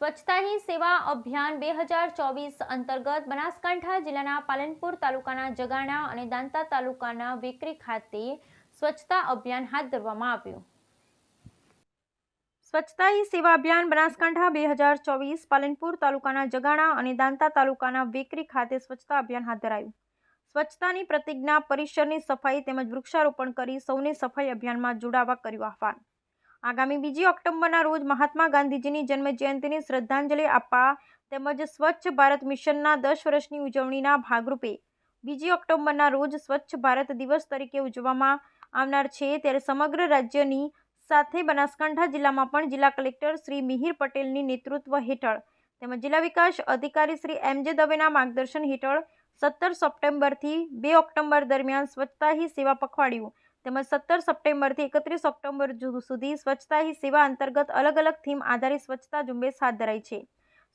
સ્વચ્છતા હી સેવા અભિયાન બે હજાર ચોવીસ અંતર્ગત બનાસકાંઠા જિલ્લાના પાલનપુર તાલુકાના જગાણા અને દાંતા તાલુકાના વેકરી ખાતે સ્વચ્છતા અભિયાન હાથ ધરવામાં આવ્યું. સ્વચ્છતા હી સેવા અભિયાન બનાસકાંઠા બે હજાર ચોવીસ પાલનપુર તાલુકાના જગાણા અને દાંતા તાલુકાના વેકરી ખાતે સ્વચ્છતા અભિયાન હાથ ધરાયું. સ્વચ્છતાની પ્રતિજ્ઞા, પરિસરની સફાઈ તેમજ વૃક્ષારોપણ કરી સૌને સફાઈ અભિયાનમાં જોડાવા કર્યું આહવાન. આગામી બીજી ઓક્ટોબરના રોજ મહાત્મા ગાંધીજીની જન્મ જયંતિની શ્રદ્ધાંજલિ આપવા તેમજ સ્વચ્છ ભારત મિશનના દસ વર્ષની ઉજવણીના ભાગરૂપે બીજી ઓક્ટોબરના રોજ સ્વચ્છ ભારત દિવસ તરીકે ઉજવવામાં આવનાર છે. ત્યારે સમગ્ર રાજ્યની સાથે બનાસકાંઠા જિલ્લામાં પણ જિલ્લા કલેક્ટર શ્રી મિહિર પટેલની નેતૃત્વ હેઠળ તેમજ જિલ્લા વિકાસ અધિકારી શ્રી એમ જે દવેના માર્ગદર્શન હેઠળ સત્તર સપ્ટેમ્બરથી બે ઓક્ટોબર દરમિયાન સ્વચ્છતા હી સેવા પખવાડિયું. તેમજ સત્તર સપ્ટેમ્બરથી એકત્રીસ ઓક્ટોબર સુધી સ્વચ્છતા હી સેવા અંતર્ગત અલગ અલગ થીમ આધારિત સ્વચ્છતા ઝુંબેશ હાથ ધરાઈ છે.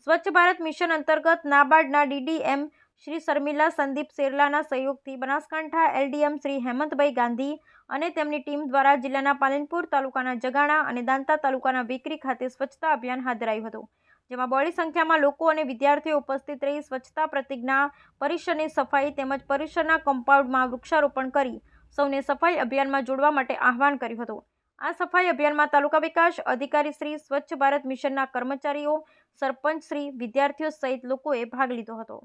સ્વચ્છ ભારત મિશન અંતર્ગત નાબાર્ડના ડીડીએમ શ્રી શર્મિલા, સંદીપ શેરલાના સહયોગથી બનાસકાંઠા એલડીએમ શ્રી હેમંતભાઈ ગાંધી અને તેમની ટીમ દ્વારા જિલ્લાના પાલનપુર તાલુકાના જગાણા અને દાંતા તાલુકાના વેકરી ખાતે સ્વચ્છતા અભિયાન હાથ ધરાયું હતું, જેમાં બહોળી સંખ્યામાં લોકો અને વિદ્યાર્થીઓ ઉપસ્થિત રહી સ્વચ્છતા પ્રતિજ્ઞા પરિસરની સફાઈ તેમજ પરિસરના કમ્પાઉન્ડમાં વૃક્ષારોપણ કરી સૌને સફાઈ અભિયાનમાં જોડવા માટે આહવાન કર્યું હતું. આ સફાઈ અભિયાનમાં તાલુકા વિકાસ અધિકારી શ્રી સ્વચ્છ ભારત મિશનના કર્મચારીઓ, સરપંચ શ્રી, વિદ્યાર્થીઓ સહિત લોકોએ ભાગ લીધો હતો.